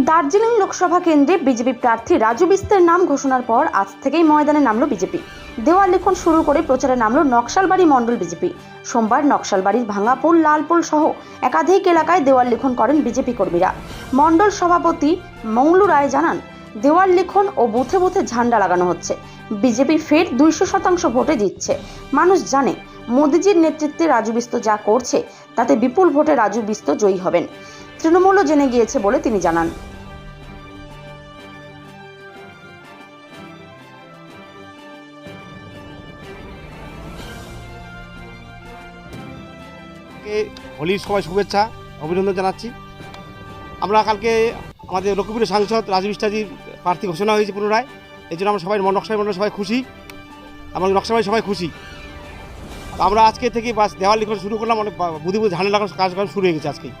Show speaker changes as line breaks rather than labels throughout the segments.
দার্জিলিং লোকসভা কেন্দ্রে বিজেপি প্রার্থী রাজু বিস্তের নাম ঘোষণার পর আজ থেকেই ময়দানে নামলো বিজেপি। দেওয়াল লিখন শুরু করে প্রচারে নামলো নকশালবাড়ি মণ্ডল বিজেপি। সোমবার নকশালবাড়ির ভাঙাপুল লালপুল সহ একাধিক এলাকায় দেওয়াল লিখন করেন বিজেপি কর্মীরা। মণ্ডল সভাপতি মংলু রায় জানান, দেওয়াল লিখন ও বুথে বুথে ঝান্ডা লাগানো হচ্ছে। বিজেপি ফের দুইশো শতাংশ ভোটে জিতছে। মানুষ জানে, মোদিজির নেতৃত্বে রাজু বিস্ত যা করছে, তাতে বিপুল ভোটে রাজু বিস্ত জয়ী হবেন। তৃণমূলও জেনে গিয়েছে বলে তিনি জানান।
হোলির সবাই শুভেচ্ছা, অভিনন্দন জানাচ্ছি। আমরা কালকে আমাদের লক্ষ্মীপুরের সাংসদ রাজু বিস্তাজির প্রার্থী ঘোষণা হয়েছে পুনরায়। এই জন্য আমরা সবাই নকশাই মন্ডল সবাই খুশি। এবং নকশাবাই সবাই খুশি। আমরা আজকে থেকে বাস দেওয়াল লিখন শুরু করলাম, অনেক বুধি বুধি লাগানোর কাজকর্ম শুরু হয়ে গেছে আজকেই।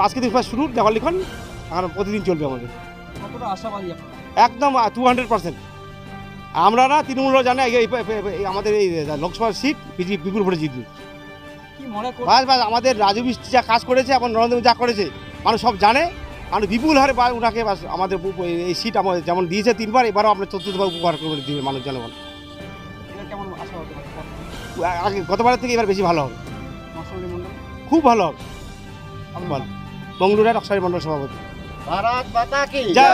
আজকে থেকে বাস শুরু দেওয়াল লিখন এখন প্রতিদিন চলবে আমাদের। একদম টু হান্ড্রেড পার্সেন্ট আমরা না তৃণমূলরা জানে আমাদের এই লোকসভার সিট বিজেপি বিপুল ভোটে জিতবে। বাস বাস আমাদের রাজু মিস্ত্রি যা কাজ করেছে এবং নরেন্দ্র যা করেছে মানুষ সব জানে মানুষ বিপুল হারে বা ওনাকে বাস আমাদের এই- সিট আমাদের যেমন দিয়েছে তিনবার এবারও আপনার চতুর্থবার উপকার করে দিবে মানুষ জনগণ। আগে গতবারের থেকে এবার বেশি ভালো হবে। খুব ভালো হবে।
আপনার
ভালো। অক্সারী মন্ডল সভাপতি
ভারত মাতা কি
জয়